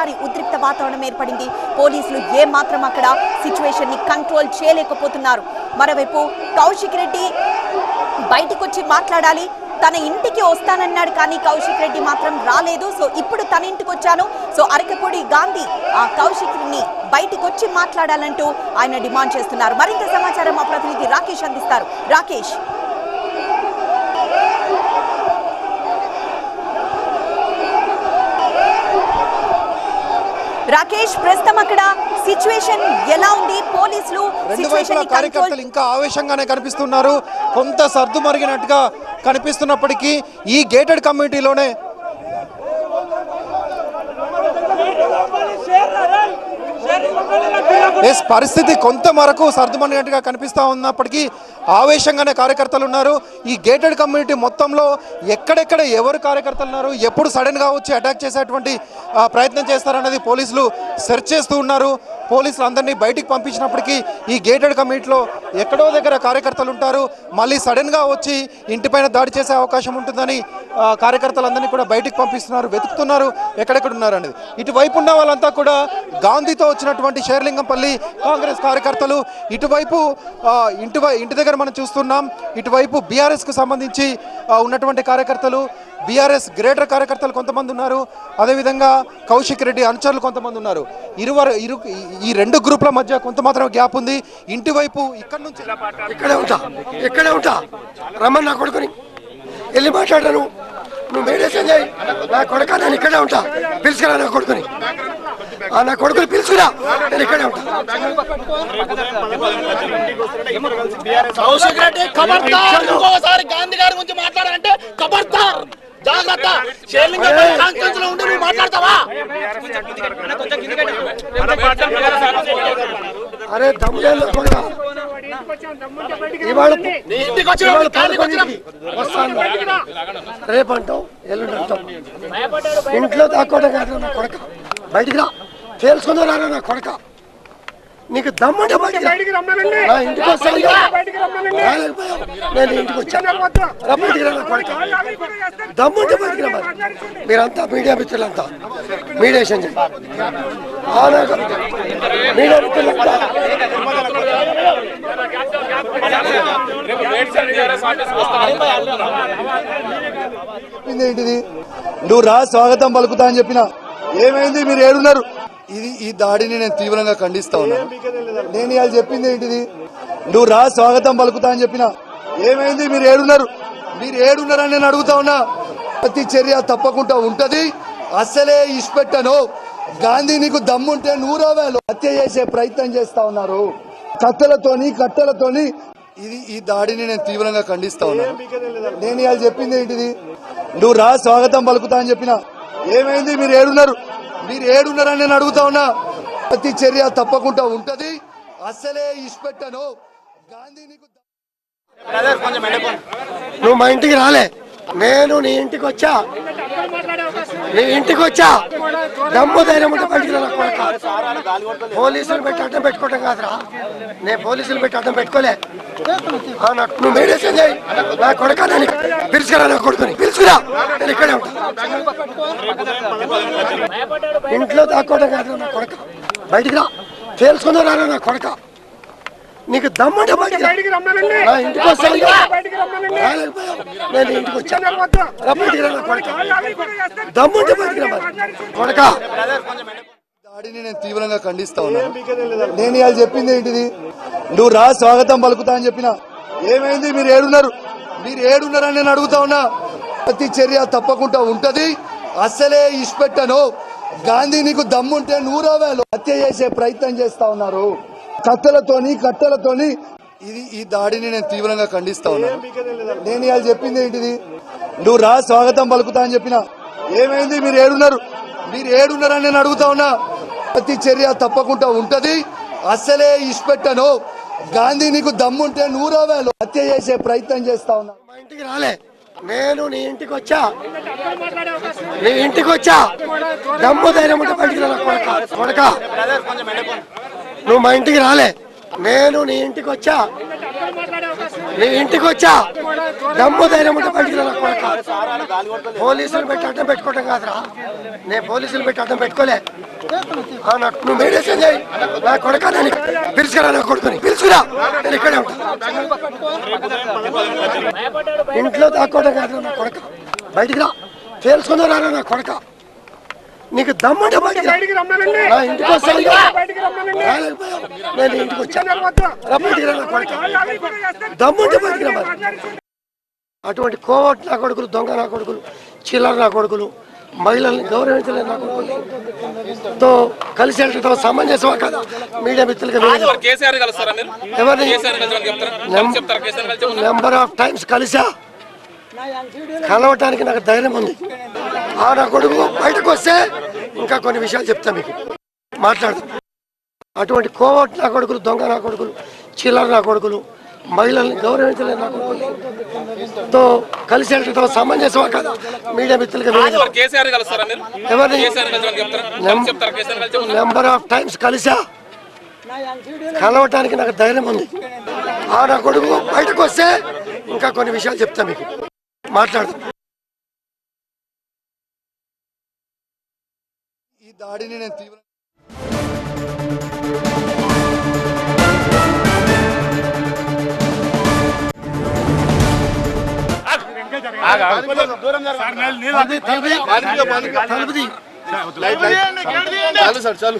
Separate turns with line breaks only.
ఒక్కసారి ఉద్రిక్త వాతావరణం ఏర్పడింది. పోలీసులు ఏ మాత్రం అక్కడ సిచ్యువేషన్ని కంట్రోల్ చేయలేకపోతున్నారు. మరోవైపు కౌశిక్ రెడ్డి బయటకు వచ్చి మాట్లాడాలి. తన ఇంటికి వస్తానన్నాడు కానీ కౌశిక్ రెడ్డి మాత్రం రాలేదు. సో ఇప్పుడు తన ఇంటికి వచ్చాను సో అరకపూడి గాంధీ ఆ కౌశిక్ని బయటికి వచ్చి మాట్లాడాలంటూ ఆయన డిమాండ్ చేస్తున్నారు. మరింత సమాచారం మా ప్రతినిధి రాకేష్ అందిస్తారు. రాకేష్. రాకేష్ ప్రస్తుతం అక్కడ సిచ్యువేషన్ ఎలా ఉంది పోలీసులు
రెండు వైపుల కార్యకర్తలు ఇంకా ఆవేశంగానే కనిపిస్తున్నారు కొంత సర్దు మరిగినట్టుగా కనిపిస్తున్నప్పటికీ ఈ గేటెడ్ కమ్యూనిటీలోనే ఎస్ పరిస్థితి కొంత మరకు సర్దుమనినట్టుగా కనిపిస్తూ ఉన్నప్పటికీ ఆవేశంగానే కార్యకర్తలు ఉన్నారు. ఈ గేటెడ్ కమ్యూనిటీ మొత్తంలో ఎక్కడెక్కడ ఎవరు కార్యకర్తలు ఉన్నారు ఎప్పుడు సడన్గా వచ్చి అటాక్ చేసేటువంటి ప్రయత్నం చేస్తారన్నది పోలీసులు సెర్చ్ చేస్తూ ఉన్నారు. పోలీసులు అందరినీ బయటికి పంపించినప్పటికీ ఈ గేటెడ్ కమ్యూనిటీలో ఎక్కడో దగ్గర కార్యకర్తలు ఉంటారు. మళ్ళీ సడన్గా వచ్చి ఇంటిపైన దాడి చేసే అవకాశం ఉంటుందని కార్యకర్తలందరినీ కూడా బయటికి పంపిస్తున్నారు వెతుకుతున్నారు ఎక్కడెక్కడ ఉన్నారు అనేది ఇటువైపు ఉన్న వాళ్ళంతా కూడా గాంధీతో వచ్చినటువంటి షేర్లింగంపల్లి కాంగ్రెస్ కార్యకర్తలు. ఇటువైపు ఇంటి ఇంటి దగ్గర మనం చూస్తున్నాం. ఇటువైపు బీఆర్ఎస్కు సంబంధించి ఉన్నటువంటి కార్యకర్తలు బీఆర్ఎస్ గ్రేటర్ కార్యకర్తలు కొంతమంది ఉన్నారు. అదేవిధంగా కౌశిక్ రెడ్డి అనుచరులు కొంతమంది ఉన్నారు. ఇరువరు ఇరు ఈ రెండు గ్రూపుల మధ్య కొంత మాత్రం గ్యాప్ ఉంది. ఇంటి వైపు ఇక్కడ నుంచి
ఇక్కడే ఉంటా ఇక్కడే ఉంటా. రమ్మని నా కొడుకుని. వెళ్ళి మాట్లాడాను. నువ్వు మేడేషన్ నా కొడుక నేను ఇక్కడే ఉంటా. పిలుచుకురా నా కొడుకుని. నా కొడుకుని పిలుచుకురా. నేను ఇక్కడే ఉంటా.
కౌశిక్ రెడ్డి ఖబర్దార్ ఇంకోసారి గాంధీ గారి గురించి మాట్లాడాలంటే ఖబర్దార్ జాగ్రత్త. షేర్లింగ కాన్ఫరెన్స్లో ఉండి నువ్వు మాట్లాడతావా?
అరే ఎల్లుండి అంటాం ఇంట్లో దాక్కోవడం కాదు కొడక. బయటికి రా. తెలుసుకుందో రారా నా కొడక? నీకు దమ్ముంటే బయటికి ఇంటికి వస్తాను. నేను ఇంటికి వచ్చాను బయటికి రా కొడక. దమ్ముంటే బయటికి. మీరంతా మీడియా మిత్రులంతా. మీడియేషన్ చేయండి. మీడియా మిత్రులంతా.
ఏంటిది? నువ్వు రా స్వాగతం పలుకుతా అని చెప్పిన. ఏమైంది? మీరు ఏడున్నారు? ఇది ఈ దాడిని నేను తీవ్రంగా ఖండిస్తా ఉన్నాను నేను ఇవాళ చెప్పింది ఏంటిది? నువ్వు రా స్వాగతం పలుకుతా అని చెప్పిన. ఏమైంది? మీరు ఏడున్నారు. మీరు ఏడున్నారని నేను అడుగుతా ఉన్నా. ప్రతి చర్య తప్పకుండా ఉంటది. అసలే ఇష్టపెట్టను గాంధీ నీకు దమ్ముంటే నూరావేలు హత్య చేసే ప్రయత్నం చేస్తా ఉన్నారు. కత్తెలతోని కట్టెలతోని. ఇది ఈ దాడిని నేను తీవ్రంగా ఖండిస్తా ఉన్నాను నేను ఇవాళ చెప్పింది ఏంటిది? నువ్వు రా స్వాగతం పలుకుతా అని చెప్పిన. ఏమైంది? మీరు ఏడున్నారు. మీరు ఏడున్నారని నేను అడుగుతా ఉన్నా. ప్రతి చర్య తప్పకుండా ఉంటది. అసలే ఇష్టపెట్టను. గాంధీ నీకు
నువ్వు మా ఇంటికి రాలే. నేను నీ ఇంటికి వచ్చా. నీ ఇంటికి వచ్చా. దమ్ము ధైర్యం ఉంటే బయటికి కొడక. పోలీసులు పెట్టి అడ్డం పెట్టుకోవటం కాదురా. నేను పోలీసులు పెట్టి అడ్డం పెట్టుకోలే. నాకు నువ్వు మేడేషన్ చేయి. నా కొడక నేను పిలుచుకురా నా కొడుకుని. పిలుచుకురా. నేను ఇక్కడే ఉంటా. ఇంట్లో దాక్కోవటం కాదురా నా కొడక? బయటికి రా. తెలుసుకుందో రారా నా కొడక? నీకు దమ్ముంటే బయటికి రా. నా ఇంటికి వస్తాను. నేను ఇంటికి వచ్చాను. రా బయటికి రా నా కొడక. దమ్ముంటే బయటికి రా. కొడక.
దాడిని నేను తీవ్రంగా ఖండిస్తా ఉన్నాను నేను ఇవాళ చెప్పింది ఏంటిది? నువ్వు రా స్వాగతం పలుకుతా అని చెప్పిన. ఏమైంది? మీరు ఏడున్నారు. మీరు ఏడున్నారని నేను అడుగుతా ఉన్నా. ప్రతి చర్య తప్పకుండా ఉంటది. అసలే ఇష్టపెట్టను. గాంధీ నీకు దమ్ముంటే నూరావేలు హత్య చేసే ప్రయత్నం చేస్తా ఉన్నారు. కత్తెలతోని కట్టెలతోని ఇది ఈ దాడిని నేను తీవ్రంగా ఖండిస్తా ఉన్నాను నేను ఇవాళ చెప్పింది ఏంటిది? నువ్వు రా స్వాగతం పలుకుతా అని చెప్పిన. ఏమైంది? మీరు ఏడున్నారు. మీరు ఏడున్నారని నేను అడుగుతా ఉన్నా. ప్రతి చర్య తప్పకుండా ఉంటది. అసలే ఇష్టపెట్టను. గాంధీ నీకు దమ్ముంటే నూరావేలు హత్య చేసే ప్రయత్నం చేస్తా ఉన్నా.
మా ఇంటికి రాలే. నేను నీ ఇంటికి వచ్చా నీ ఇంటికి వచ్చా దమ్ము ధైర్యం ఉంటే బయటికి రా కొడక కొడక. నువ్వు మా ఇంటికి రాలే. నేను నీ ఇంటికి వచ్చా నేను ఇంటికి వచ్చా? దమ్ము ధైర్యం ఉంటే బయటికి నా కొడక. పోలీసులు పెట్టి అడ్డం పెట్టుకోవటం కాదురా. నేను పోలీసులు పెట్టి అడ్డం పెట్టుకోలే. నాకు నువ్వు మెడిసిన్ చేయి. నా కొడక నేను పిలుచుకురా నా కొడుకుని. పిలుచుకురా. నేను ఇక్కడే ఉంటా. ఇంట్లో దాక్కోవటం కాదురా నా కొడక. బయటికి రా. తేల్చుకుందా నా కొడక. నీకు దమ్ముంటే బయటికి రా. నా ఇంటికి వస్తాను రాలేకపోయావు. నేను ఇంటికి వచ్చాను బయటికి దమ్ముంటే బయటికి. అటువంటి కోవట్ నా కొడుకులు దొంగ నా కొడుకులు చిల్లర నా కొడుకులు మహిళల్ని గౌరవించలేని నా కొడుకులు. తో కలిసి వెళ్ళటం సమంజసమా కదా. మీడియా మీరు? ఎవరిని? నెంబర్ ఆఫ్ టైమ్స్ కలిసా? కలవటానికి నాకు ధైర్యం ఉంది. ఆ నా కొడుకు బయటకు వస్తే ఇంకా కొన్ని విషయాలు చెప్తా మీకు. మాట్లాడదాం అటువంటి కోవట్ నా కొడుకులు దొంగ నా కొడుకులు చిల్లర నా కొడుకులు మహిళల్ని గౌరవించలేని నా కొడుకులు. తో కలిసి వెళ్ళటం సమంజసమా కదా? మీడియా మిత్రులుగా ఎవరిని? నెంబర్ ఆఫ్ టైమ్స్ కలిసా? కలవటానికి నాకు ధైర్యం ఉంది. ఆ నా కొడుకు బయటకు వస్తే ఇంకా కొన్ని విషయాలు చెప్తా మీకు. మాట్లాడదాం
దాడిని నేను తీవ్ర
చాలు సార్ చాలు